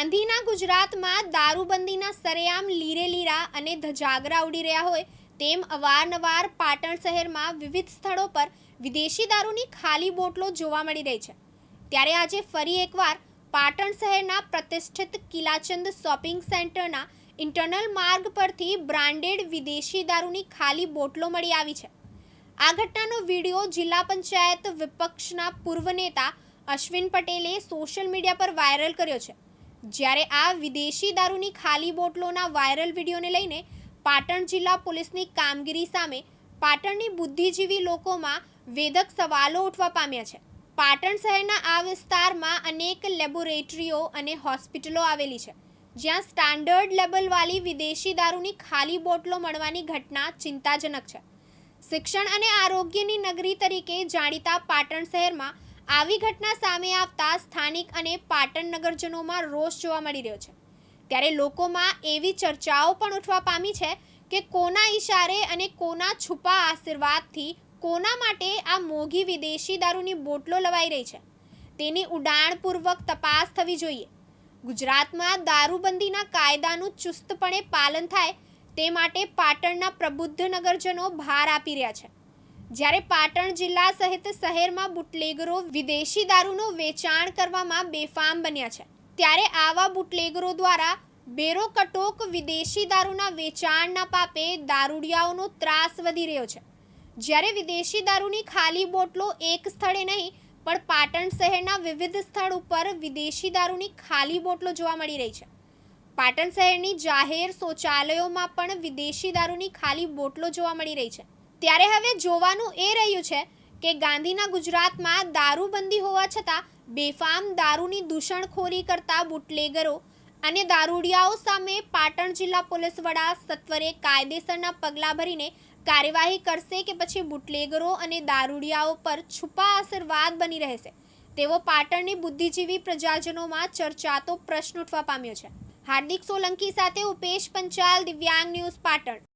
ગાંધીના ગુજરાતમાં દારૂબંધીના સરેઆમ લીરેલીરા અને ધજાગરા ઉડી રહ્યા હોય તેમ અવારનવાર પાટણ શહેરમાં વિવિધ સ્થળો પર વિદેશી દારૂની ખાલી બોટલો જોવા મળી રહી છે. ત્યારે આજે ફરી એકવાર પાટણ શહેરના પ્રતિષ્ઠિત કિલાચંદ શોપિંગ સેન્ટરના ઇન્ટરનલ માર્ગ પરથી બ્રાન્ડેડ વિદેશી દારૂની ખાલી બોટલો મળી આવી છે. આ ઘટનાનો વીડિયો જિલ્લા પંચાયત વિપક્ષના પૂર્વ નેતા અશ્વિન પટેલે સોશિયલ મીડિયા પર વાયરલ કર્યો છે. જ્યારે આ વિદેશી દારૂની ખાલી બોટલોના વાયરલ વિડીયોને લઈને પાટણ જિલ્લા પોલીસની કામગીરી સામે પાટણની બુદ્ધિજીવી લોકોમાં વેધક સવાલો ઉઠવા પામ્યા છે. પાટણ શહેરના આ વિસ્તારમાં અનેક લેબોરેટરીઓ અને હોસ્પિટલો આવેલી છે. જ્યાં સ્ટાન્ડર્ડ લેબલવાળી વિદેશી દારૂની ખાલી બોટલો મળવાની ઘટના ચિંતાજનક છે. શિક્ષણ અને આરોગ્યની નગરી તરીકે જાણીતા પાટણ શહેરમાં આવી ઘટના સામે આવતા સ્થાનિક અને પાટણ નગરજનોમાં રોષ જોવા મળી રહ્યો છે. ત્યારે લોકોમાં એવી ચર્ચાઓ પણ ઉઠવા પામી છે કે કોના ઈશારે અને કોના છુપા આશીર્વાદથી કોના માટે આ મોઘી વિદેશી દારૂની બોટલો લવાઈ રહી છે. તેની ઉડાણપૂર્વક તપાસ થવી જોઈએ. ગુજરાતમાં દારૂબંધીના કાયદાનું ચુસ્તપણે પાલન થાય તે માટે પાટણના પ્રબુદ્ધ નગરજનો ભાર આપી રહ્યા છે. જ્યારે પાટણ જિલ્લા સહિત શહેરમાં બુટલેગરો વિદેશી દારૂનું વેચાણ કરવામાં બેફામ બન્યા છે. ત્યારે આવા બુટલેગરો દ્વારા બેરો કટોક વિદેશી દારૂના વેચાણના પાપે દારૂડિયાઓનો ત્રાસ વધી રહ્યો છે. જ્યારે વિદેશી દારૂની ખાલી બોટલો એક સ્થળે નહીં, પણ પાટણ શહેરના વિવિધ સ્થળ ઉપર વિદેશી દારૂની ખાલી બોટલો જોવા મળી રહી છે. પાટણ શહેરની જાહેર શૌચાલયોમાં પણ વિદેશી દારૂની ખાલી બોટલો જોવા મળી રહી છે. ત્યારે હવે જોવાનું એ રહ્યું છે કે ગાંધીના ગુજરાતમાં દારૂબંધી હોવા છતાં બેફામ દારૂની દૂષણખોરી કરતા બુટલેગરો અને દારૂડિયાઓ સામે પાટણ જિલ્લા પોલીસ વડા સત્વરે કાયદેસરના પગલાં ભરીને કાર્યવાહી કરશે કે પછી બુટલેગરો અને દારૂડિયાઓ પર છુપા આશીર્વાદ બની રહેશે? તેવો પાટણની બુદ્ધિજીવી પ્રજાજનોમાં ચર્ચાતો પ્રશ્ન ઉઠવા પામ્યો છે. હાર્દિક સોલંકી સાથે ઉપેશ પંચાલ, દિવ્યાંગ ન્યૂઝ પાટણ.